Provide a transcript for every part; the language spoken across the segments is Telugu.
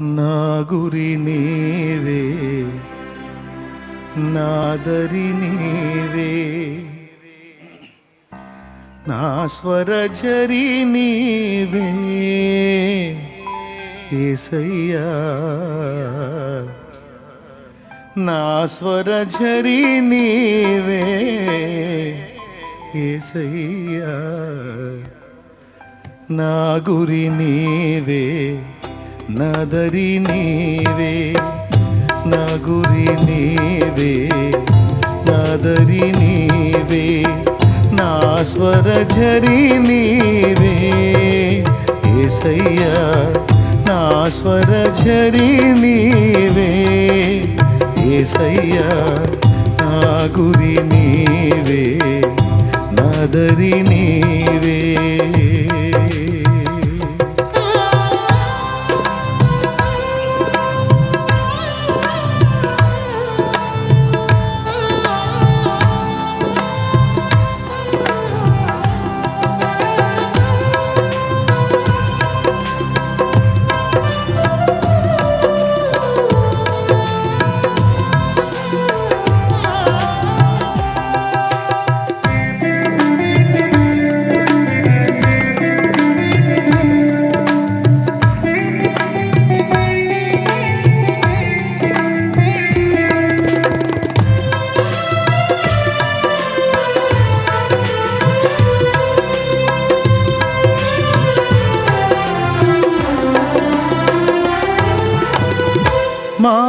నా గురి నీవే నాదరి నీవే. నా స్వరచరి నీవే ఏసయ్యా. నా స్వరచరి నీవే ఏసయ్యా. నా గురి నీవే. నదరి నీవే నా గురి నీవే నదరి నీవే నా స్వర జరి నీవే. ఏసయ్యా నా స్వర జరి నీవే. ఏసయ్యా నా గురి నీవే నదరి నీవే.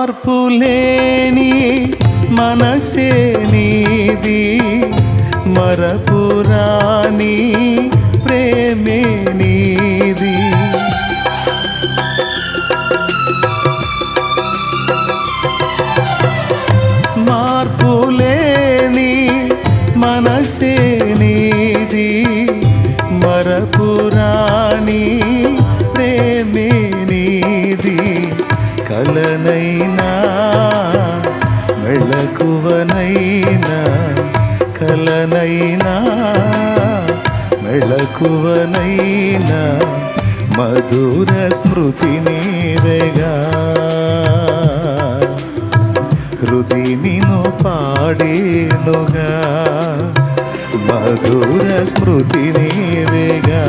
మార్పు లేని మనసే నీది. మరపురాని మెళకువనైనా మధుర స్మృతి నీవేగా. హృది నిను పాడేనుగా. మధుర స్మృతి నీవేగా.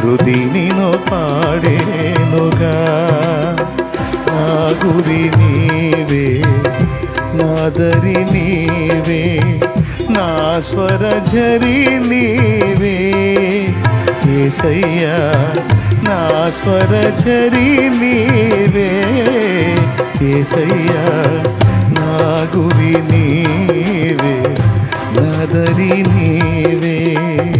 హృది నిను పాడేనుగా. నా గురి నీవే నాదరి నీవే. స్వర స్వరజరి నీవే. ఏసయ్యా నా స్వర స్వరజరి నీవే. ఏసయ్యా నా గురి నీవే. నాదరి నీవే.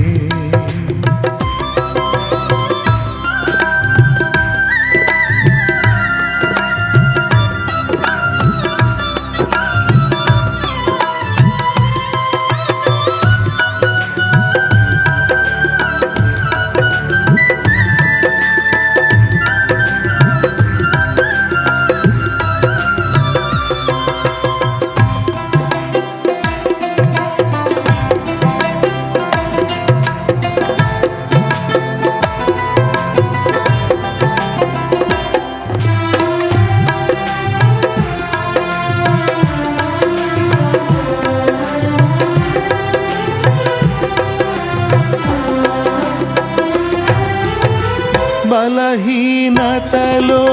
బలహీనతలో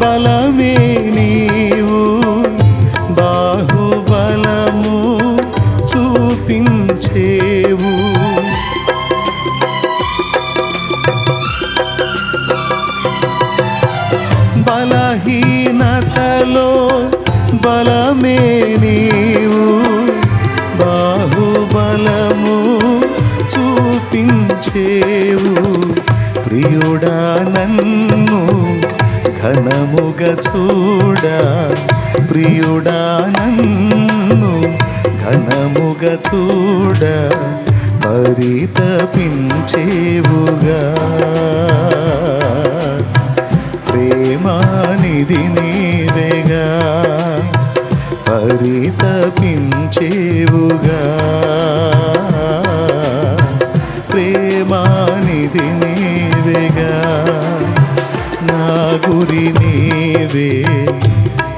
బలమే నీవు. బాహ ప్రియుడా నన్ను ఘనముగా చూడ. ప్రియుడా నన్ను ఘనముగా చూడ. పరితపించేవుగా. ప్రేమానిది నీవేగా. పరితపించేవుగా. నీ నీవేగా నా గురి నీవే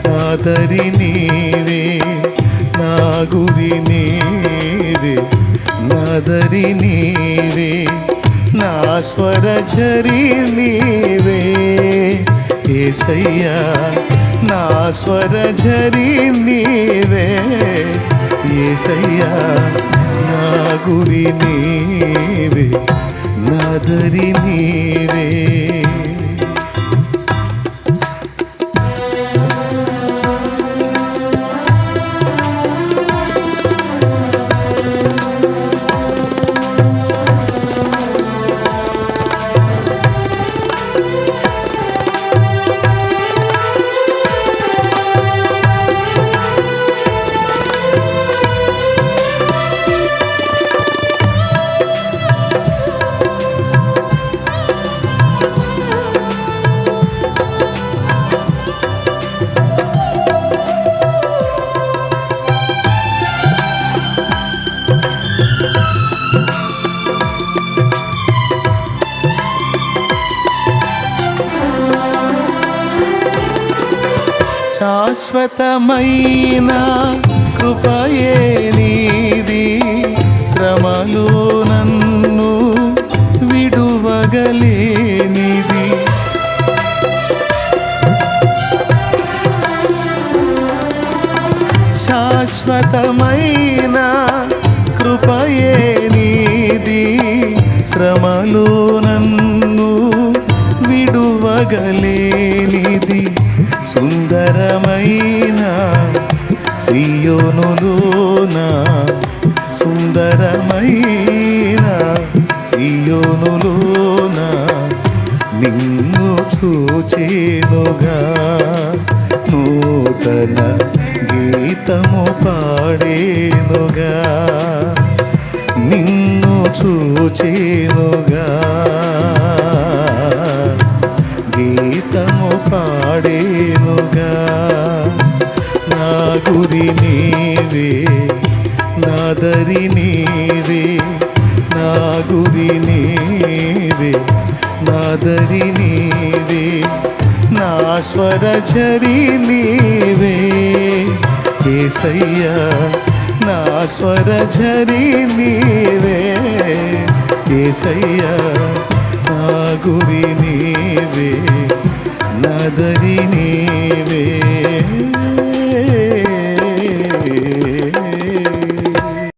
నా నాదరి నీవే నా గురి నీవే నా దరి నీవే నా స్వర ఝరి నీవే. ఏసయ్యా నా స్వర ఝరి నీవే. ఏసయ్యా నా గురి నీవే నా దరి నీవే. శాశ్వతమైన కృపయే నీది. శ్రమలో నన్ను విడువగలేనిది శాశ్వతమైన కృపయే నీది. శ్రమలో నన్ను విడువగలేనిది. సుందరమైన సియోనులోన సుందరమైన సియోనులోన నిన్ను చూచేనుగా. నూతన గీతము పాడేనుగా. చూచేనుగా గీతము పాడేనుగా నా గురి నీవే నా దరి నీవే నా గురి నీవే నా దరి నీవే నా స్వర ఝరి నీవే. ఏసయ్యా నా స్వర ఝరి నీవే. ఏసయ్యా నా గురి నీవే నదరి నీవే.